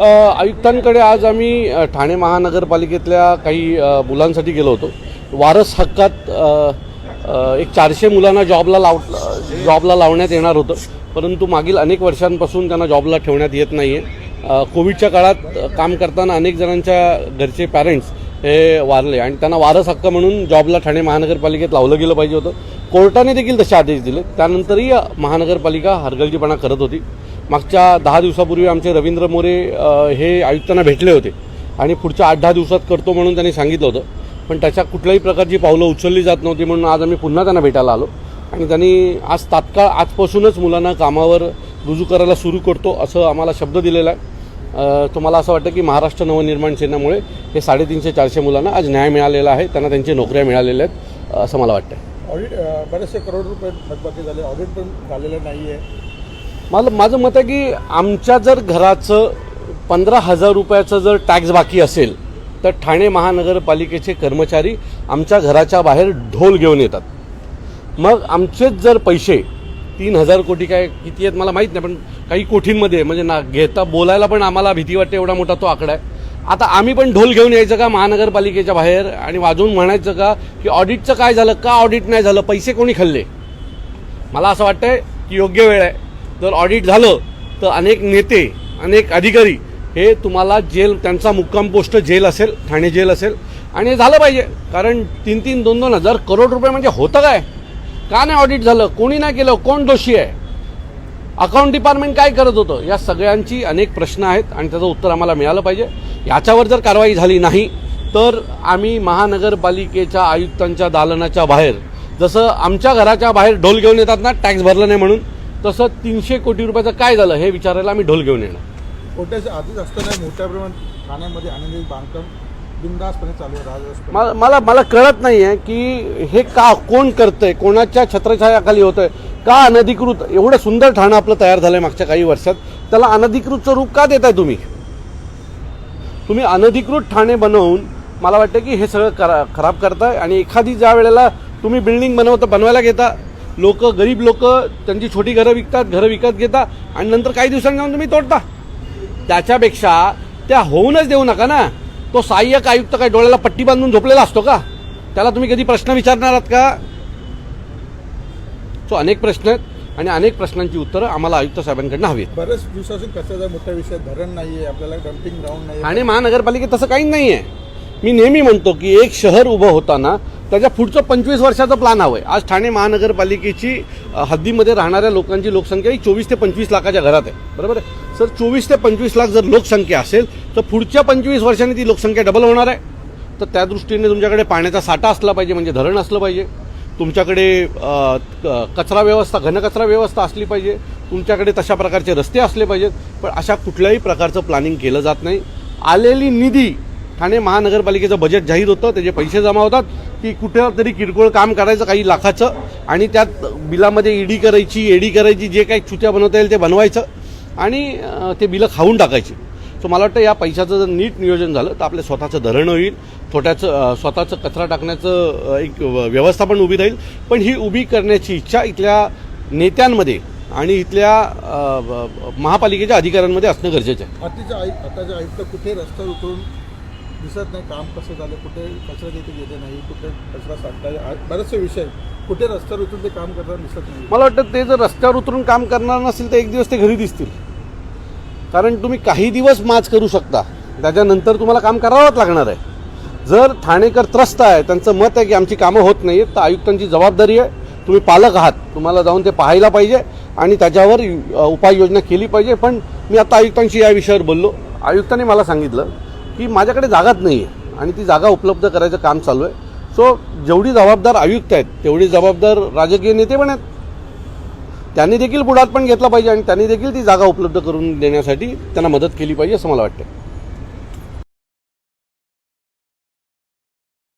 आयुक्तांकडे आज आम्ही ठाणे महानगरपालिकेतल्या काही मुलांसाठी गेलो होतो. वारस हक्कात एक चारशे मुलांना जॉबला लाव जॉबला लावण्यात येणार होतं. परंतु मागील अनेक वर्षांपासून त्यांना जॉबला ठेवण्यात येत नाही आहे कोविडच्या काळात काम करताना अनेक जणांच्या घरचे पॅरेंट्स हे वारले आणि त्यांना वारस हक्क म्हणून जॉबला ठाणे महानगरपालिकेत लावलं गेलं पाहिजे होतं. कोर्टाने देखील तसे आदेश दिले. त्यानंतरही महानगरपालिका हरगळजीपणा करत होती. मागच्या दहा दिवसापूर्वी आमचे रवींद्र मोरे हे आयुक्तांना भेटले होते. आणि पुढच्या आठ दहा दिवसात करतो म्हणून त्यांनी सांगितलं होतं. पण त्याच्या कुठल्याही प्रकारची पावलं उचलली जात नव्हती म्हणून आज आम्ही पुन्हा त्यांना भेटायला आलो. आणि त्यांनी आज तात्काळ आजपासूनच मुलांना कामावर रुजू करायला सुरू करतो असं आम्हाला शब्द दिलेला आहे. तुम्हाला असं वाटतं की महाराष्ट्र नवनिर्माण सेनेमुळे हे साडेतीनशे चारशे मुलांना आज न्याय मिळालेला आहे त्यांना त्यांच्या नोकऱ्या मिळालेल्या आहेत असं मला वाटतं ऑडिट बरेचसे करोड रुपये थकबाकी झाले. ऑडिट पण झालेलं नाही आहे मला माझं मत आहे की आमच्या जर घराचं पंधरा हजार रुपयाचं जर टॅक्स बाकी असेल तर ठाणे महानगरपालिकेचे कर्मचारी आमच्या घराच्या बाहेर ढोल घेऊन येतात. मग आमचेच जर पैसे तीन हजार कोटी काय किती आहेत मला माहीत नाही पण काही कोटींमध्ये म्हणजे ना घेता बोलायला पण आम्हाला भीती वाटते एवढा मोठा तो आकडा आहे. आता आम्ही पण ढोल घेऊन यायचं का महानगरपालिकेच्या बाहेर आणि वाजवून म्हणायचं का की ऑडिटचं काय झालं का ऑडिट नाही झालं पैसे कोणी खाल्ले? मला असं वाटतंय की योग्य वेळ आहे. जर ऑडिट झालं तर अनेक नेते अनेक अधिकारी हे तुम्हाला जेल त्यांचा मुक्काम पोस्ट जेल असेल ठाणे जेल असेल आणि हे झालं पाहिजे. कारण तीन तीन दोन दोन हजार करोड रुपये म्हणजे होतं काय? का नाही ऑडिट झालं? कोणी नाही केलं? कोण दोषी आहे? अकाउंट डिपार्टमेंट काय करत होतं? या सगळ्यांची अनेक प्रश्न आहेत आणि त्याचं उत्तर आम्हाला मिळालं पाहिजे. याच्यावर जर कारवाई झाली नाही तर आम्ही महानगरपालिकेच्या आयुक्तांच्या दालनाच्या बाहेर जसं आमच्या घराच्या बाहेर ढोल घेऊन येतात ना टॅक्स भरलं नाही म्हणून तसं तीनशे कोटी रुपयाचं काय झालं हे विचारायला आम्ही ढोल घेऊन येणार. कोट्याच्या आधीच असताना मोठ्या प्रमाणात ठाण्यामध्ये आनंदी बांधकाम बिंदासपणे चालू आहे मला मला मला कळत नाही आहे की हे का कोण करतंय कोणाच्या छत्रछायाखाली होतंय? का अनधिकृत एवढं सुंदर ठाणं आपलं तयार झालंय मागच्या काही वर्षात त्याला अनधिकृतचं रूप का देताय तुम्ही? तुम्ही अनधिकृत ठाणे बनवून मला वाटतं की हे सगळं करा खराब करताय आणि एखादी ज्या वेळेला तुम्ही बिल्डिंग बनवता बनवायला घेता लोक गरीब लोक त्यांची छोटी घरं विकतात घरं विकत घेता आणि नंतर काही दिवसांनी जाऊन तुम्ही तोडता. त्याच्यापेक्षा त्या होऊनच देऊ नका ना. तो सहाय्यक आयुक्त काय डोळ्याला पट्टी बांधून झोपलेला असतो का? त्याला तुम्ही कधी प्रश्न विचारणार आहात का? सो अनेक प्रश्न आहेत आणि अनेक प्रश्नांची उत्तरं आम्हाला आयुक्त साहेबांकडनं हवी आहेत. बरेच दिवसापासून कचऱ्याचा मोठा विषय धरण नाही आहे आपल्याला डम्पिंग ग्राउंड नाही ठाणे महानगरपालिकेत तसं काही नाही आहे मी नेहमी म्हणतो की एक शहर उभं होताना त्याच्या पुढचं पंचवीस वर्षाचं प्लॅन हवं आहे. आज ठाणे महानगरपालिकेची हद्दीमध्ये राहणाऱ्या लोकांची लोकसंख्या ही चोवीस ते पंचवीस लाखाच्या घरात आहे. बरोबर आहे? सर चोवीस ते पंचवीस लाख जर लोकसंख्या असेल तर पुढच्या पंचवीस वर्षांनी ती लोकसंख्या डबल होणार आहे. तर त्या दृष्टीने तुमच्याकडे पाण्याचा साठा असला पाहिजे म्हणजे धरण असलं पाहिजे. तुमच्याकडे क- कचरा व्यवस्था घनकचरा व्यवस्था असली पाहिजे. तुमच्याकडे तशा प्रकारचे रस्ते असले पाहिजेत. पण अशा कुठल्याही प्रकारचं प्लॅनिंग केलं जात नाही. आलेली निधी ठाणे महानगरपालिकेचं बजेट जाहीर होतं. त्याचे पैसे जमा होतात. की कुठं तरी किरकोळ काम करायचं काही लाखाचं. आणि त्यात बिलामध्ये ईडी करायची एडी करायची जे काही छुत्या बनवता येईल ते बनवायचं. आणि ते बिलं खाऊन टाकायची. सो मला वाटतं या पैशाचं जर नीट नियोजन झालं तर आपलं स्वतःचं धरण होईल. छोट्याचं स्वतःचं कचरा टाकण्याचं एक व- व्यवस्था पण उभी राहील. पण ही उभी करण्याची इच्छा इथल्या नेत्यांमध्ये आणि इथल्या महापालिकेच्या अधिकाऱ्यांमध्ये असणं गरजेचं आहे. आताचे आयुक्त कुठे रस्ता उतरून दिसत नाही काम कसं झालं कुठे कचरा तिथे गेले नाही कुठे कचरा साठलाय बरेचसे विषय कुठे रस्त्यावर उतरून ते काम करताना दिसत नाही. मला वाटतं ते जर रस्त्यावर उतरून काम करणार नसेल तर एक दिवस ते घरी दिसतील. कारण तुम्ही काही दिवस माच करू शकता. त्याच्यानंतर तुम्हाला काम करावंच लागणार आहे. जर ठाणेकर त्रस्त आहे त्यांचं मत आहे की आमची कामं होत नाही आहेत तर आयुक्तांची जबाबदारी आहे. तुम्ही पालक आहात तुम्हाला जाऊन ते पाहायला पाहिजे आणि त्याच्यावर उपाययोजना केली पाहिजे. पण मी आता आयुक्तांशी या विषयावर बोललो. आयुक्तांनी मला सांगितलं की माझ्याकडे जागाच नाही आहे आणि ती जागा उपलब्ध करायचं काम चालू आहे. सो जेवढी जबाबदार आयुक्त आहेत तेवढी जबाबदार राजकीय नेते पण आहेत. त्यांनी देखील बुडात पण घेतला पाहिजे आणि त्यांनी देखील ती जागा उपलब्ध करून देण्यासाठी त्यांना मदत केली पाहिजे असं मला वाटतं